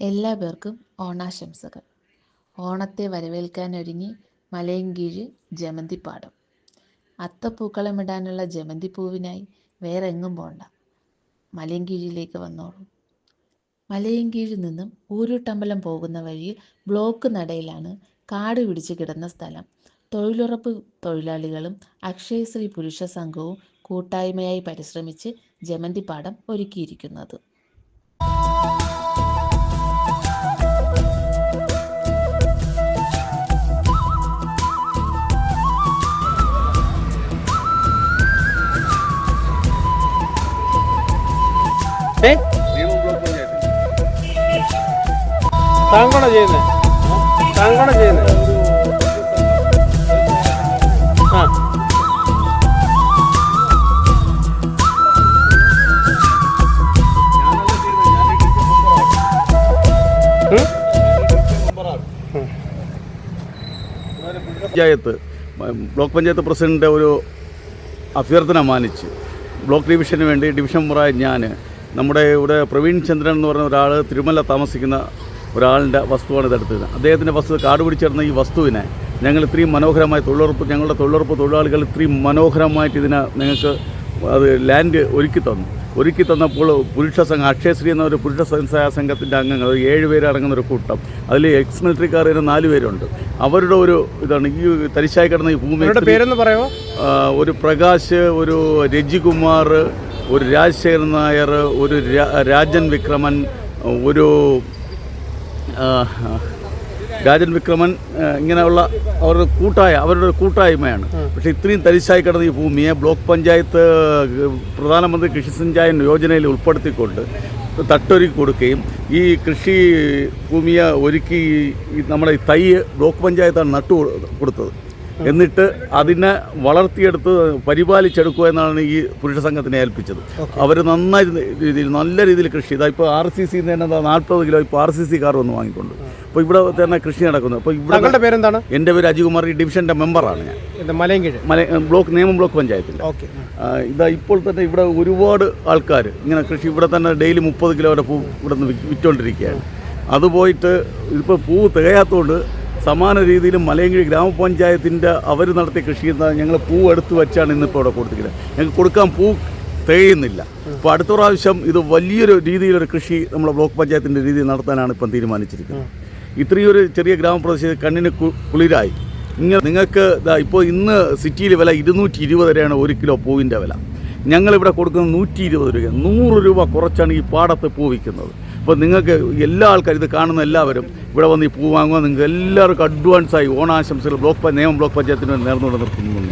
എല്ലാ പേർക്കും ഓണാശംസകൾ. ഓണത്തെ വരവേൽക്കാനൊരുങ്ങി മലയൻകീഴ് ജമന്തിപ്പാടം. അത്തപ്പൂക്കളമിടാനുള്ള ജമന്തിപ്പൂവിനായി വേറെ എങ്ങും പോണ്ട. മലയൻകീഴിലേക്ക് വന്നോളൂ. മലയൻകീഴിൽ നിന്നും ഊരുട്ടമ്പലം പോകുന്ന വഴിയിൽ ബ്ലോക്ക് നടയിലാണ് കാട് പിടിച്ച് കിടന്ന സ്ഥലം. തൊഴിലുറപ്പ് തൊഴിലാളികളും അക്ഷയശ്രീ പുരുഷ സംഘവും കൂട്ടായ്മയായി പരിശ്രമിച്ച് ജമന്തിപ്പാടം ഒരുക്കിയിരിക്കുന്നത്. താങ്കളാണോ ചെയ്യുന്നത് താങ്കളാണോ ചെയ്യുന്നത് ആ? പഞ്ചായത്ത് ബ്ലോക്ക് പഞ്ചായത്ത് പ്രസിഡന്റ് ഒരു അഭ്യർത്ഥന മാനിച്ച് ബ്ലോക്ക് ഡിവിഷന് വേണ്ടി ഡിവിഷൻ മുറായ ഞാൻ നമ്മുടെ ഇവിടെ പ്രവീൺ ചന്ദ്രൻ എന്ന് പറഞ്ഞ ഒരാൾ തിരുമല താമസിക്കുന്ന ഒരാളിന്റെ വസ്തുവാണ് ഇതെടുത്തത്. അദ്ദേഹത്തിന്റെ വസ്തു കാട് പിടിച്ചിരുന്ന ഈ വസ്തുവിനെ ഞങ്ങൾ ഇത്രയും മനോഹരമായി തൊഴിലുറപ്പ് ഞങ്ങളുടെ തൊഴിലുറപ്പ് തൊഴിലാളികൾ ഇത്രയും മനോഹരമായിട്ട് ഇതിനെ നിങ്ങൾക്ക് അത് ലാൻഡ് ഒരുക്കി തന്നു. ഒരുക്കി തന്നപ്പോൾ പുരുഷ സംഘം അക്ഷയശ്രീ എന്ന ഒരു പുരുഷ സ്വയംസഹായ സംഘത്തിന്റെ അംഗങ്ങൾ ഏഴ് പേര് അടങ്ങുന്ന ഒരു കൂട്ടം. അതിൽ എക്സ് മിലിറ്ററിക്കാർ തന്നെ നാല് പേരുണ്ട്. അവരുടെ ഒരു ഇതാണ് ഈ തരിശായി കിടന്ന ഈ ഭൂമി പേരെന്ന് പറയാമോ? ഒരു പ്രകാശ് ഒരു രജികുമാർ ഒരു രാജശേഖരൻ നായർ ഒരു രാജൻ വിക്രമൻ ഒരു രാജൻ വിക്രമൻ ഇങ്ങനെയുള്ള അവരുടെ കൂട്ടായ അവരുടെ കൂട്ടായ്മയാണ്. പക്ഷേ ഇത്രയും തരിശായി കിടന്ന ഈ ഭൂമിയെ ബ്ലോക്ക് പഞ്ചായത്ത് പ്രധാനമന്ത്രി കൃഷി സഞ്ചായൻ യോജനയിൽ ഉൾപ്പെടുത്തിക്കൊണ്ട് തട്ടൊരുക്കി കൊടുക്കുകയും ഈ കൃഷി ഭൂമിയെ ഒരുക്കി നമ്മുടെ ഈ തൈ ബ്ലോക്ക് പഞ്ചായത്താണ് നട്ടു കൊടു- കൊടുത്തത്. എന്നിട്ട് അതിനെ വളർത്തിയെടുത്ത് പരിപാലിച്ചെടുക്കുക എന്നാണ് ഈ പുരുഷ സംഘത്തിനെ ഏൽപ്പിച്ചത്. അവർ നന്നായി രീതിയിൽ നല്ല രീതിയിൽ കൃഷി ഇതാ ഇപ്പോൾ ആർ സി സിന്ന് തന്നെ നാൽപ്പത് കിലോ ഇപ്പോൾ ആർ സി സി കാർ വന്ന് വാങ്ങിക്കൊണ്ട്. അപ്പോൾ ഇവിടെ തന്നെ കൃഷി നടക്കുന്നു. അപ്പോൾ ഇവിടെ പേരെന്താണ്? എന്റെ പേര് അജികുമാർ. ഈ ഡിവിഷന്റെ മെമ്പറാണ് ഞാൻ. ഇത് മലയൻകീഴ്. മല ബ്ലോക്ക് നിയമം ബ്ലോക്ക് പഞ്ചായത്തിൽ ഓക്കെ. ഇതാ ഇപ്പോൾ തന്നെ ഇവിടെ ഒരുപാട് ആൾക്കാർ ഇങ്ങനെ കൃഷി ഇവിടെ തന്നെ ഡെയിലി മുപ്പത് കിലോ വരെ പൂ ഇവിടെ നിന്ന് വിറ്റുകൊണ്ടിരിക്കുകയാണ് അതുപോയിട്ട് ഇപ്പോൾ പൂ തികയാത്തതുകൊണ്ട് സമാന രീതിയിൽ മലയങ്കിഴി ഗ്രാമപഞ്ചായത്തിന്റെ അവർ നടത്തിയ കൃഷി ഞങ്ങൾ പൂ എടുത്ത് വെച്ചാണ് ഇന്നിപ്പോൾ ഇവിടെ കൊടുത്തിരിക്കുന്നത്. ഞങ്ങൾക്ക് കൊടുക്കാൻ പൂ തികയുന്നില്ല. അപ്പോൾ അടുത്ത പ്രാവശ്യം ഇത് വലിയൊരു രീതിയിലൊരു കൃഷി നമ്മുടെ ബ്ലോക്ക് പഞ്ചായത്തിന്റെ രീതിയിൽ നടത്താനാണ് ഇപ്പം തീരുമാനിച്ചിരിക്കുന്നത്. ഇത്രയൊരു ചെറിയ ഗ്രാമപ്രദേശത്ത് കണ്ണിന് കുളിരായി. ഇങ്ങനെ നിങ്ങൾക്ക് ഇപ്പോൾ ഇന്ന് സിറ്റിയിൽ വില ഇരുന്നൂറ്റി ഇരുപത് രൂപയാണ് ഒരു കിലോ പൂവിന്റെ വില. ഞങ്ങളിവിടെ കൊടുക്കുന്നത് നൂറ്റി ഇരുപത് രൂപ നൂറ് രൂപ കുറച്ചാണ് ഈ പാടത്ത് പൂവിക്കുന്നത് അപ്പോൾ നിങ്ങൾക്ക് എല്ലാ ആൾക്കാരും ഇത് കാണുന്ന എല്ലാവരും ഇവിടെ വന്ന് ഈ പൂ വാങ്ങുക നിങ്ങൾക്ക് എല്ലാവർക്കും അഡ്വാൻസായി ഓണാശംസകൾ ബ്ലോക്ക് നിയമം ബ്ലോക്ക് പഞ്ചായത്തിന് നേർന്നുകൊണ്ട് നിർത്തുന്നു